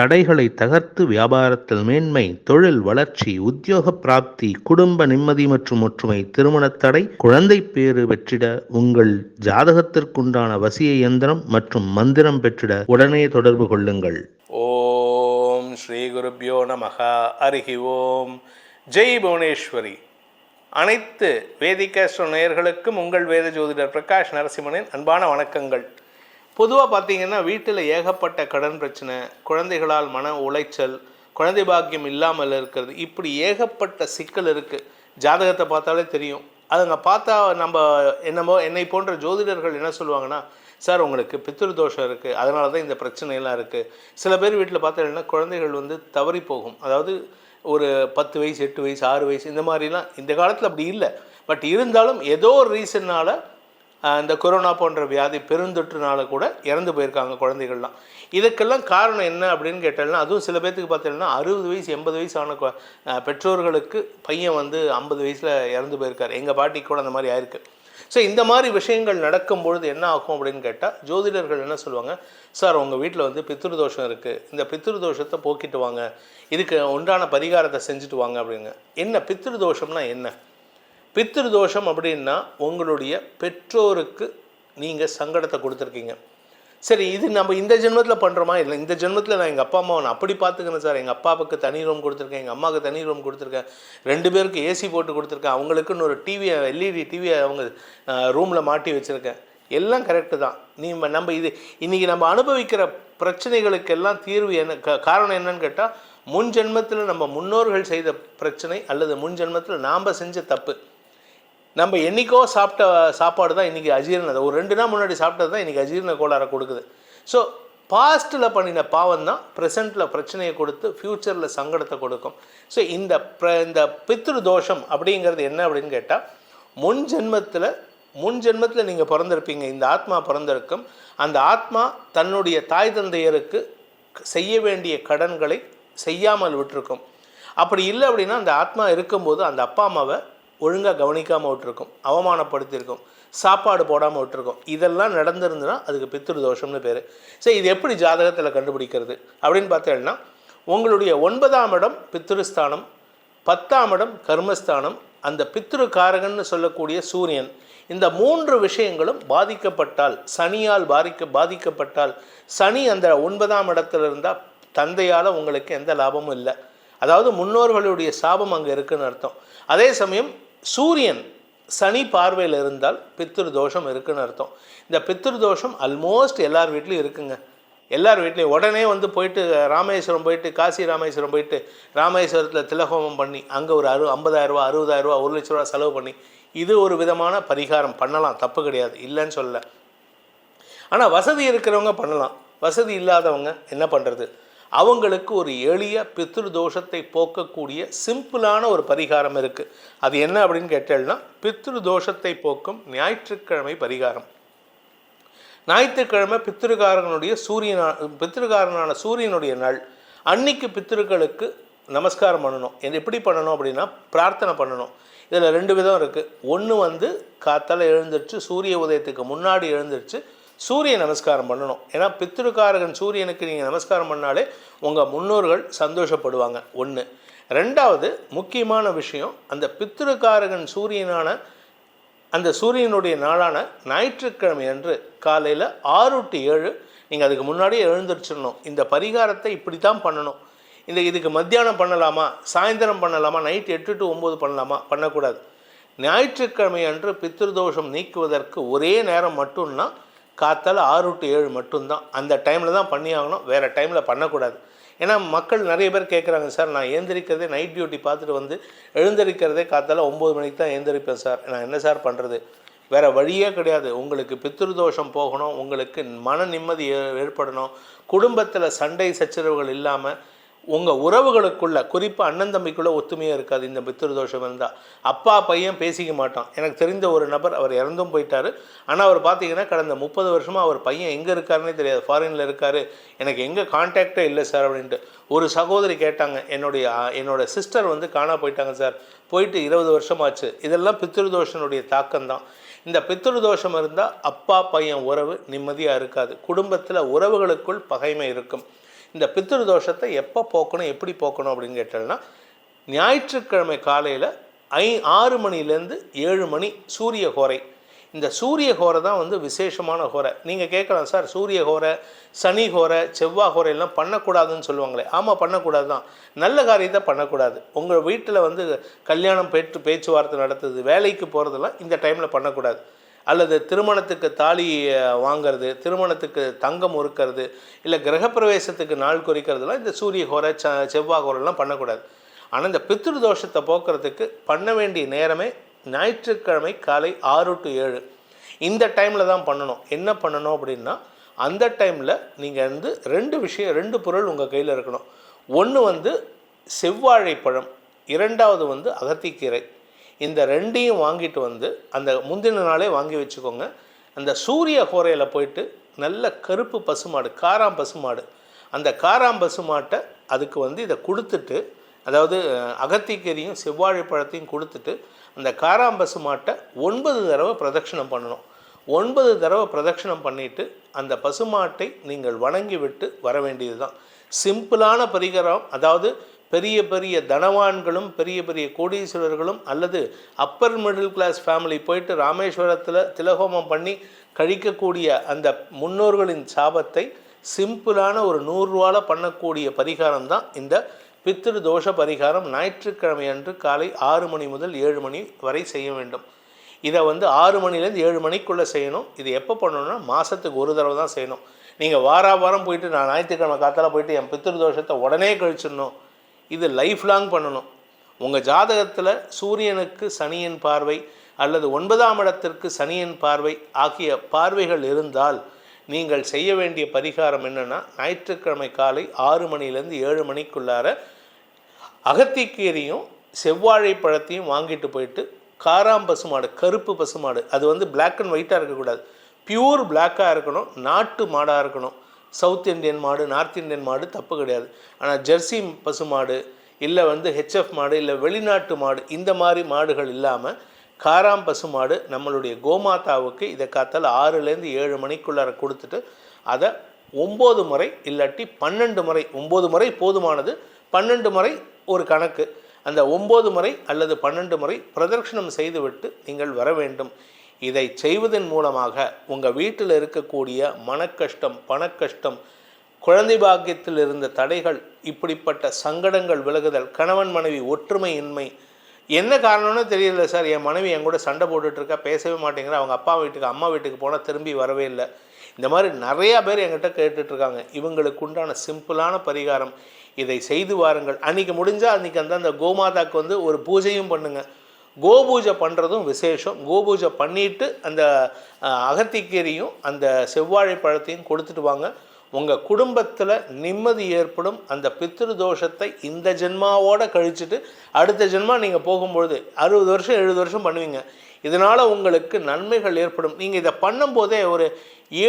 தடைகளை தகர்த்து வியாபாரத்தில் மேன்மை தொழில் வளர்ச்சி உத்தியோக பிராப்தி குடும்ப நிம்மதி மற்றும் ஒற்றுமை திருமணத் தடை குழந்தை பேறு பெற்றிட உங்கள் ஜாதகத்திற்குண்டான வசிய இயந்திரம் மற்றும் மந்திரம் பெற்றிட உடனே தொடர்பு கொள்ளுங்கள். ஓம் ஸ்ரீ குருபியோ நமக அருகி ஓம். ஜெய் புவனேஸ்வரி. அனைத்து வேதிகாஸ்ட்ரோ நேயர்களுக்கும் உங்கள் வேத ஜோதிடர் பிரகாஷ் நரசிம்மனின் அன்பான வணக்கங்கள். பொதுவாக பார்த்தீங்கன்னா வீட்டில் ஏகப்பட்ட கடன் பிரச்சனை குழந்தைகளால் மன உளைச்சல் குழந்தை பாக்கியம் இல்லாமல் இருக்கிறது. இப்படி ஏகப்பட்ட சிக்கல் இருக்குது ஜாதகத்தை பார்த்தாலே தெரியும். அதுங்க பார்த்தா நம்ம என்னமோ என்னை போன்ற ஜோதிடர்கள் என்ன சொல்லுவாங்கன்னா சார் உங்களுக்கு பித்ரு தோஷம் இருக்குது அதனால தான் இந்த பிரச்சனையெல்லாம் இருக்குது சில பேர் வீட்டில் பார்த்தீங்கன்னா குழந்தைகள் வந்து தவறி போகும். அதாவது ஒரு பத்து வயசு எட்டு வயசு ஆறு வயசு இந்த மாதிரிலாம் இந்த காலத்தில் அப்படி இல்லை. பட் இருந்தாலும் ஏதோ ஒரு ரீசன்னால் இந்த கொரோனா போன்ற வியாதி பெருந்தொற்றுனால கூட இறந்து போயிருக்காங்க குழந்தைகள்லாம். இதுக்கெல்லாம் காரணம் என்ன அப்படின்னு கேட்டாலும் அதுவும் சில பேர்த்துக்கு பார்த்தீங்கன்னா அறுபது வயசு எண்பது வயசு ஆன பெற்றோர்களுக்கு பையன் வந்து ஐம்பது வயசில் இறந்து போயிருக்காரு. எங்கள் பாட்டி கூட அந்த மாதிரி ஆயிருக்கு. ஸோ இந்த மாதிரி விஷயங்கள் நடக்கும் பொழுது என்ன ஆகும் அப்படின்னு கேட்டால் ஜோதிடர்கள் என்ன சொல்லுவாங்க சார் உங்கள் வீட்டில் வந்து பித்ரு தோஷம் இருக்குது இந்த பித்ரு தோஷத்தை போக்கிட்டு வாங்க. இதுக்கு உண்டான பரிகாரத்தை செஞ்சுட்டு வாங்க அப்படிங்க என்ன பித்ரு தோஷம்னா என்ன? பித்திருதோஷம் அப்படின்னா உங்களுடைய பெற்றோருக்கு நீங்கள் சங்கடத்தை கொடுத்துருக்கீங்க. சரி இது நம்ம இந்த ஜென்மத்தில் பண்ணுறோமா இல்லை இந்த ஜென்மத்தில் நான் எங்கள் அப்பா அம்மாவை நான் அப்படி பார்த்துக்கிறேன் சார். எங்கள் அப்பாவுக்கு தனி ரூம் கொடுத்துருக்கேன் எங்கள் அம்மாவுக்கு தனி ரூம் கொடுத்துருக்கேன். ரெண்டு பேருக்கு ஏசி போட்டு கொடுத்துருக்கேன். அவங்களுக்குன்னு ஒரு டிவியை எல்இடி டிவியை அவங்க ரூமில் மாட்டி வச்சுருக்கேன். எல்லாம் கரெக்டு தான். நீ நம்ம இது இன்றைக்கி நம்ம அனுபவிக்கிற பிரச்சனைகளுக்கெல்லாம் தீர்வு என்ன க- காரணம் என்னன்னு கேட்டால் முன் ஜென்மத்தில் நம்ம முன்னோர்கள் செய்த பிரச்சனை அல்லது முன் ஜென்மத்தில் நாம் செஞ்ச தப்பு. நம்ம என்னைக்கோ சாப்பிட்ட சாப்பாடு தான் இன்றைக்கி அஜீரணம். ஒரு ரெண்டு நாள் முன்னாடி சாப்பிட்டது தான் இன்றைக்கி அஜீரண கோளாறை கொடுக்குது. ஸோ பாஸ்ட்டில் பண்ணின பாவம் தான் ப்ரெசண்ட்டில் பிரச்சனையை கொடுத்து ஃப்யூச்சரில் சங்கடத்தை கொடுக்கும். ஸோ இந்த ப்ர இந்த பித்ரு தோஷம் அப்படிங்கிறது என்ன அப்படின்னு கேட்டால் முன் ஜென்மத்தில் முன் ஜென்மத்தில் நீங்கள் பிறந்திருப்பீங்க. இந்த ஆத்மா பிறந்திருக்கும். அந்த ஆத்மா தன்னுடைய தாய் தந்தையருக்கு செய்ய வேண்டிய கடன்களை செய்யாமல் விட்டிருக்கும். அப்படி இல்லை அப்படின்னா அந்த ஆத்மா இருக்கும்போது அந்த அப்பா அம்மாவை ஒழுங்காக கவனிக்காமல் விட்டுருக்கும் அவமானப்படுத்தியிருக்கும் சாப்பாடு போடாமல் விட்டுருக்கும். இதெல்லாம் நடந்திருந்துன்னா அதுக்கு பித்ரு தோஷம்னு பேர். சரி இது எப்படி ஜாதகத்தில் கண்டுபிடிக்கிறது அப்படின்னு பார்த்தீங்கன்னா உங்களுடைய ஒன்பதாம் இடம் பித்திருஸ்தானம் பத்தாம் இடம் கர்மஸ்தானம் அந்த பித்ரு காரகன்னு சொல்லக்கூடிய சூரியன். இந்த மூன்று விஷயங்களும் பாதிக்கப்பட்டால் சனியால் பாதிக்க பாதிக்கப்பட்டால் சனி அந்த ஒன்பதாம் இடத்துல இருந்தால் தந்தையால் உங்களுக்கு எந்த லாபமும் இல்லை. அதாவது முன்னோர்களுடைய சாபம் அங்கே இருக்குன்னு அர்த்தம். அதே சமயம் சூரியன் சனி பார்வையில் இருந்தால் பித்திரு தோஷம் இருக்குன்னு அர்த்தம். இந்த பித்திரு தோஷம் அல்மோஸ்ட் எல்லார் வீட்லேயும் இருக்குங்க. எல்லார் வீட்லேயும். உடனே வந்து போயிட்டு ராமேஸ்வரம் போயிட்டு காசி ராமேஸ்வரம் போயிட்டு ராமேஸ்வரத்தில் திலகோமம் பண்ணி அங்கே ஒரு அறு ஐம்பதாயிரரூவா அறுபதாயிரரூவா ஒரு லட்ச ரூபா செலவு பண்ணி இது ஒரு விதமான பரிகாரம். பண்ணலாம். தப்பு கிடையாது. இல்லைன்னு சொல்லலை. ஆனால் வசதி இருக்கிறவங்க பண்ணலாம். வசதி இல்லாதவங்க என்ன பண்ணுறது அவங்களுக்கு ஒரு எளிய பித்ரு தோஷத்தை போக்கக்கூடிய சிம்பிளான ஒரு பரிகாரம் இருக்குது அது என்ன அப்படின்னு கேட்டேன்னா பித்ரு தோஷத்தை போக்கும் ஞாயிற்றுக்கிழமை பரிகாரம். ஞாயிற்றுக்கிழமை பித்திருக்காரனுடைய சூரியனா பித்திருக்காரனான சூரியனுடைய நாள். அன்னைக்கு பித்திருக்களுக்கு நமஸ்காரம் பண்ணணும். இது எப்படி பண்ணணும் அப்படின்னா பிரார்த்தனை பண்ணணும். இதில் ரெண்டு விதம் இருக்குது ஒன்று வந்து காத்தால் எழுந்திருச்சு சூரிய உதயத்துக்கு முன்னாடி எழுந்திருச்சு சூரிய நமஸ்காரம் பண்ணணும். ஏன்னா பித்திருக்காரகன் சூரியனுக்கு நீங்கள் நமஸ்காரம் பண்ணாலே உங்கள் முன்னோர்கள் சந்தோஷப்படுவாங்க. ஒன்று ரெண்டாவது முக்கியமான விஷயம் அந்த பித்திருக்காரகன் சூரியனான அந்த சூரியனுடைய நாளான ஞாயிற்றுக்கிழமை அன்று காலையில் ஆறு டு ஏழு நீங்கள் அதுக்கு முன்னாடியே எழுந்திரிச்சிடணும். இந்த பரிகாரத்தை இப்படி தான் பண்ணணும். இந்த இதுக்கு மத்தியானம் பண்ணலாமா? சாயந்தரம் பண்ணலாமா? நைட் எட்டு டு ஒம்பது பண்ணலாமா? பண்ணக்கூடாது. ஞாயிற்றுக்கிழமை அன்று பித்திருதோஷம் நீக்குவதற்கு ஒரே நேரம் மட்டும்னா காத்தால் ஆறு டு ஏழு மட்டும்தான். அந்த டைமில் தான் பண்ணி ஆகணும் வேறு டைமில் பண்ணக்கூடாது. ஏன்னா மக்கள் நிறைய பேர் கேட்குறாங்க சார் நான் ஏந்திரிக்கிறதே நைட் டியூட்டி பார்த்துட்டு வந்து எழுந்திருக்கிறதே காத்தால் ஒம்பது மணிக்கு தான் ஏந்திரிப்பேன் சார். நான் என்ன சார் பண்ணுறது வேறு வழியே கிடையாது. உங்களுக்கு பித்ருதோஷம் போகணும். உங்களுக்கு மன நிம்மதி ஏற்படணும். குடும்பத்தில் சண்டை சச்சரவுகள் இல்லாமல் உங்கள் உறவுகளுக்குள்ள குறிப்பாக அண்ணன் தம்பிக்குள்ளே ஒத்துமையாக இருக்காது. இந்த பித்திரு தோஷம் இருந்தால் அப்பா பையன் பேசிக்க மாட்டான். எனக்கு தெரிந்த ஒரு நபர் அவர் இறந்தும் போயிட்டார். ஆனால் அவர் பார்த்தீங்கன்னா கடந்த முப்பது வருஷமாக அவர் பையன் எங்கே இருக்காருன்னே தெரியாது. ஃபாரினில் இருக்கார். எனக்கு எங்கே கான்டாக்டே இல்லை சார் அப்படின்ட்டு. ஒரு சகோதரி கேட்டாங்க. என்னுடைய என்னோட சிஸ்டர் வந்து காணா போயிட்டாங்க சார் போயிட்டு இருபது வருஷமாச்சு. இதெல்லாம் பித்திருதோஷனுடைய தாக்கம் தான் இந்த பித்ருதோஷம் இருந்தால் அப்பா பையன் உறவு நிம்மதியாக இருக்காது. குடும்பத்தில் உறவுகளுக்குள் பகைமை இருக்கும். இந்த பித்திரு தோஷத்தை எப்போ போக்கணும் எப்படி போக்கணும் அப்படின்னு கேட்டோம்னா ஞாயிற்றுக்கிழமை காலையில் ஐ ஆறு மணிலேருந்து ஏழு மணி சூரிய ஹோரை இந்த சூரிய ஹோரை தான் வந்து விசேஷமான கோரை. நீங்கள் கேட்கலாம் சார் சூரிய ஹோரை சனி ஹோரை செவ்வாய் கோரை எல்லாம் பண்ணக்கூடாதுன்னு சொல்லுவாங்களே. ஆமாம் பண்ணக்கூடாது தான். நல்ல காரியத்தை பண்ணக்கூடாது. உங்கள் வீட்டில் வந்து கல்யாணம் பேச்சு பேச்சுவார்த்தை நடத்துது வேலைக்கு போகிறதெல்லாம் இந்த டைமில் பண்ணக்கூடாது. அல்லது திருமணத்துக்கு தாலி வாங்கிறது வாங்குறது திருமணத்துக்கு தங்கம் உருக்கிறது இல்லை கிரகப்பிரவேசத்துக்கு நாள் குறிக்கிறதுலாம் இந்த சூரிய ஹோரை ச செவ்வாய் ஹோரெல்லாம் பண்ணக்கூடாது. ஆனால் இந்த பித்ரு தோஷத்தை போக்குறதுக்கு பண்ண வேண்டிய நேரமே ஞாயிற்றுக்கிழமை காலை ஆறு டு ஏழு. இந்த டைமில் தான் பண்ணணும். என்ன பண்ணணும் அப்படின்னா அந்த டைமில் நீங்கள் வந்து ரெண்டு விஷயம் ரெண்டு பொருள் உங்கள் கையில் இருக்கணும். ஒன்று வந்து செவ்வாழைப்பழம் இரண்டாவது வந்து அகத்திக்கீரை. இந்த ரெண்டையும் வாங்கிட்டு வந்து அந்த முந்தின நாளே வாங்கி வச்சுக்கோங்க. அந்த சூரிய கோரையில் போயிட்டு நல்ல கருப்பு பசுமாடு காராம் பசுமாடு. அந்த காராம் பசுமாட்டை அதுக்கு வந்து இதை கொடுத்துட்டு அதாவது அஹ், அகத்திக்கீரையும் செவ்வாழை பழத்தையும் கொடுத்துட்டு அந்த காராம் பசுமாட்டை ஒன்பது தடவை பிரதட்சிணம் பண்ணணும். ஒன்பது தடவை பிரதட்சிணம் பண்ணிவிட்டு அந்த பசுமாட்டை நீங்கள் வணங்கி விட்டு வர வேண்டியது தான் சிம்பிளான பரிகாரம். அதாவது பெரிய பெரிய தனவான்களும் பெரிய பெரிய கோடீஸ்வரர்களும் அல்லது அப்பர் மிடில் கிளாஸ் ஃபேமிலி போயிட்டு ராமேஸ்வரத்தில் திலகோமம் பண்ணி கழிக்கக்கூடிய அந்த முன்னோர்களின் சாபத்தை சிம்பிளான ஒரு நூறுரூவால பண்ணக்கூடிய பரிகாரம் தான் இந்த பித்திரு தோஷ பரிகாரம். ஞாயிற்றுக்கிழமை அன்று காலை ஆறு மணி முதல் ஏழு மணி வரை செய்ய வேண்டும். இதை வந்து ஆறு மணிலேருந்து ஏழு மணிக்குள்ளே செய்யணும். இது எப்போ பண்ணணும்னா மாதத்துக்கு ஒரு தடவை தான் செய்யணும். நீங்கள் வாரா வாரம் போயிட்டு நான் ஞாயிற்றுக்கிழமை காத்தால் போயிட்டு என் பித்திரு தோஷத்தை உடனே கழிச்சிடணும். இது லைஃப் லாங் பண்ணணும். உங்கள் ஜாதகத்தில் சூரியனுக்கு சனியின் பார்வை அல்லது ஒன்பதாம் இடத்திற்கு சனியின் பார்வை ஆகிய பார்வைகள் இருந்தால் நீங்கள் செய்ய வேண்டிய பரிகாரம் என்னென்னா ஞாயிற்றுக்கிழமை காலை ஆறு மணிலேருந்து ஏழு மணிக்குள்ளார அகத்திக்கீரியும் செவ்வாழை பழத்தையும் வாங்கிட்டு போயிட்டு காராம் பசுமாடு கருப்பு பசுமாடு அது வந்து பிளாக் அண்ட் ஒயிட்டாக இருக்கக்கூடாது. பியூர் பிளாக்காக இருக்கணும் நாட்டு மாடாக இருக்கணும். சவுத் இந்தியன் மாடு நார்த் இந்தியன் மாடு தப்பு கிடையாது. ஆனால் ஜெர்சி பசுமாடு இல்லை வந்து ஹெச்எஃப் மாடு இல்லை வெளிநாட்டு மாடு இந்த மாதிரி மாடுகள் இல்லாமல் காராம் பசுமாடு நம்மளுடைய கோமாதாவுக்கு இதை காத்தால் ஆறுலேருந்து ஏழு மணிக்குள்ளார கொடுத்துட்டு அதை ஒம்பது முறை இல்லாட்டி பன்னெண்டு முறை ஒம்பது முறை போதுமானது பன்னெண்டு முறை ஒரு கணக்கு. அந்த ஒம்பது முறை அல்லது பன்னெண்டு முறை பிரதட்சிணம் செய்துவிட்டு நீங்கள் வர வேண்டும். இதை செய்வதன் மூலமாக உங்கள் வீட்டில் இருக்கக்கூடிய மனக்கஷ்டம் பணக்கஷ்டம் குழந்தை பாக்கியத்தில் இருந்த தடைகள் இப்படிப்பட்ட சங்கடங்கள் விலகுதல் கணவன் மனைவி ஒற்றுமையின்மை என்ன காரணம்னு தெரியல சார். என் மனைவி என் கூட சண்டை போட்டுட்ருக்கா பேசவே மாட்டேங்கிற. அவங்க அப்பா வீட்டுக்கு அம்மா வீட்டுக்கு போனால் திரும்பி வரவே இல்லை. இந்த மாதிரி நிறையா பேர் என்கிட்ட கேட்டுட்ருக்காங்க. இவங்களுக்கு உண்டான சிம்பிளான பரிகாரம். இதை செய்து வாருங்கள். அன்றைக்கி முடிஞ்சால் அன்றைக்கி அந்த அந்த கோமாதாக்கு வந்து ஒரு பூஜையும் பண்ணுங்கள் கோபூஜை பண்ணுறதும் விசேஷம். கோபூஜை பண்ணிட்டு அந்த அகத்திக்கீரையும் அந்த செவ்வாழை பழத்தையும் கொடுத்துட்டு வாங்க. உங்கள் குடும்பத்தில் நிம்மதி ஏற்படும். அந்த பித்ரு தோஷத்தை இந்த ஜென்மாவோடு கழிச்சிட்டு அடுத்த ஜென்மா நீங்கள் போகும்பொழுது அறுபது வருஷம் எழுபது வருஷம் பண்ணுவீங்க. இதனால் உங்களுக்கு நன்மைகள் ஏற்படும். நீங்கள் இதை பண்ணும்போதே ஒரு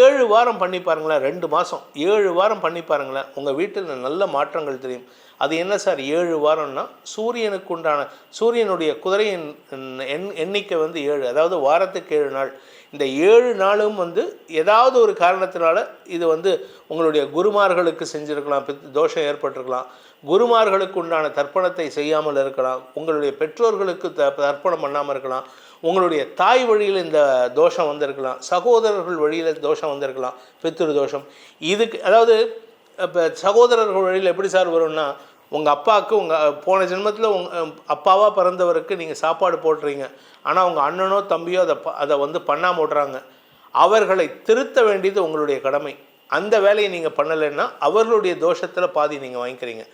ஏழு வாரம் பண்ணி பாருங்களேன் ரெண்டு மாதம் ஏழு வாரம் பண்ணி பாருங்களேன். உங்கள் வீட்டில் நல்ல மாற்றங்கள் தெரியும். அது என்ன சார்? ஏழு வாரம்னா சூரியனுக்கு உண்டான சூரியனுடைய குதிரையின் எண் எண்ணிக்கை வந்து ஏழு. அதாவது வாரத்துக்கு ஏழு நாள். இந்த ஏழு நாளும் வந்து ஏதாவது ஒரு காரணத்தினால இது வந்து உங்களுடைய குருமார்களுக்கு செஞ்சுருக்கலாம் தோஷம் ஏற்பட்டிருக்கலாம். குருமார்களுக்கு உண்டான தர்ப்பணத்தை செய்யாமல் இருக்கலாம். உங்களுடைய பெற்றோர்களுக்கு த தர்ப்பணம் பண்ணாமல் இருக்கலாம். உங்களுடைய தாய் வழியில் இந்த தோஷம் வந்திருக்கலாம் சகோதரர்கள் வழியில் தோஷம் வந்திருக்கலாம் பித்திரு தோஷம். இதுக்கு அதாவது இப்போ சகோதரர்கள் வழியில் எப்படி சார் வரும்னா உங்கள் அப்பாவுக்கு உங்கள் போன ஜென்மத்தில் உங்கள் அப்பாவாக பிறந்தவருக்கு நீங்கள் சாப்பாடு போடுறீங்க. ஆனால் உங்கள் அண்ணனோ தம்பியோ அதை ப- அதை வந்து பண்ணாமல் விடுறாங்க. அவர்களை திருத்த வேண்டியது உங்களுடைய கடமை. அந்த வேலையை நீங்கள் பண்ணலைன்னா அவர்களுடைய தோஷத்தில் பாதி நீங்கள் வாங்கிக்கிறீங்க.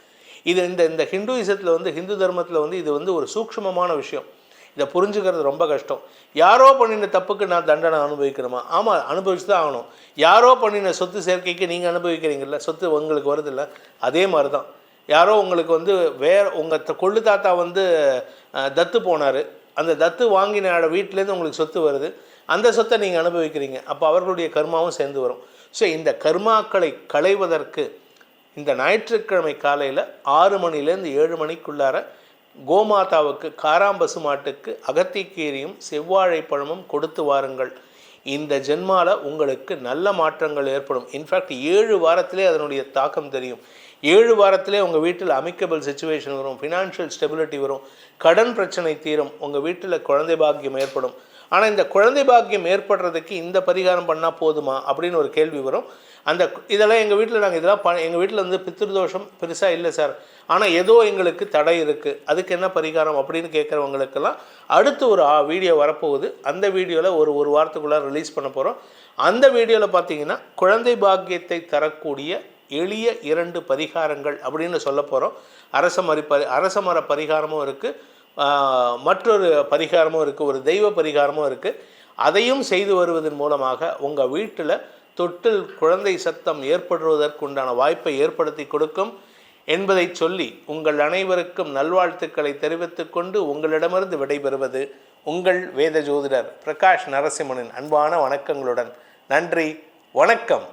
இது இந்த இந்த ஹிந்துயிசத்தில் வந்து ஹிந்து தர்மத்தில் வந்து இது வந்து ஒரு சூக்ஷ்மமான விஷயம். இதை புரிஞ்சுக்கிறது ரொம்ப கஷ்டம். யாரோ பண்ணின தப்புக்கு நான் தண்டனை அனுபவிக்கணுமா? ஆமாம் அனுபவிச்சு தான் ஆகணும். யாரோ பண்ணின சொத்து சேர்க்கைக்கு நீங்கள் அனுபவிக்கிறீங்கல்ல சொத்து உங்களுக்கு வருதில்ல அதே மாதிரி தான் யாரோ உங்களுக்கு வந்து வேற உங்கள் கொள்ளு தாத்தா வந்து தத்து போனார். அந்த தத்து வாங்கின வீட்டிலேருந்து உங்களுக்கு சொத்து வருது. அந்த சொத்தை நீங்கள் அனுபவிக்கிறீங்க. அப்போ அவர்களுடைய கர்மாவும் சேர்ந்து வரும். ஸோ இந்த கர்மாக்களை களைவதற்கு இந்த ஞாயிற்றுக்கிழமை காலையில் ஆறு மணிலேருந்து ஏழு மணிக்குள்ளார கோமாதாவுக்கு காராம்பசு மாட்டுக்கு அகத்திக்கீரியும் செவ்வாழை பழமும் கொடுத்து வாருங்கள். இந்த ஜென்மால உங்களுக்கு நல்ல மாற்றங்கள் ஏற்படும். இன்ஃபேக்ட் ஏழு வாரத்திலே அதனுடைய தாக்கம் தெரியும். ஏழு வாரத்திலே உங்கள் வீட்டில் அமிக்கபிள் சுச்சுவேஷன் வரும் ஃபினான்ஷியல் ஸ்டெபிலிட்டி வரும் கடன் பிரச்சனை தீரும் உங்கள் வீட்டில் குழந்தை பாக்கியம் ஏற்படும். ஆனால் இந்த குழந்தை பாக்கியம் ஏற்படுறதுக்கு இந்த பரிகாரம் பண்ணால் போதுமா? அப்படின்னு ஒரு கேள்வி வரும். அந்த இதெல்லாம் எங்கள் வீட்டில் நாங்கள் இதெல்லாம் ப எங்கள் வீட்டில் வந்து பித்திருதோஷம் பெருசாக இல்லை சார். ஆனால் ஏதோ எங்களுக்கு தடை இருக்குது அதுக்கு என்ன பரிகாரம் அப்படின்னு கேட்குறவங்களுக்கெல்லாம் அடுத்து ஒரு ஆ- வீடியோ வரப்போகுது. அந்த வீடியோவில் ஒரு ஒரு வாரத்துக்குள்ளே ரிலீஸ் பண்ண போகிறோம் அந்த வீடியோவில் பார்த்தீங்கன்னா குழந்தை பாக்கியத்தை தரக்கூடிய எளிய இரண்டு பரிகாரங்கள் அப்படின்னு சொல்ல போகிறோம் அரச மரி பரி அரச மர பரிகாரமும் இருக்குது மற்றொரு பரிகாரமும் இருக்குது ஒரு தெய்வ பரிகாரமும் இருக்குது அதையும் செய்து வருவதன் மூலமாக உங்கள் வீட்டில் தொட்டில் குழந்தை சத்தம் ஏற்படுவதற்குண்டான வாய்ப்பை ஏற்படுத்தி கொடுக்கும் என்பதை சொல்லி உங்கள் அனைவருக்கும் நல்வாழ்த்துக்களை தெரிவித்துக் கொண்டு உங்களிடமிருந்து விடைபெறுவது உங்கள் வேத ஜோதிடர் பிரகாஷ் நரசிம்மனின் அன்பான வணக்கங்களுடன். நன்றி வணக்கம்.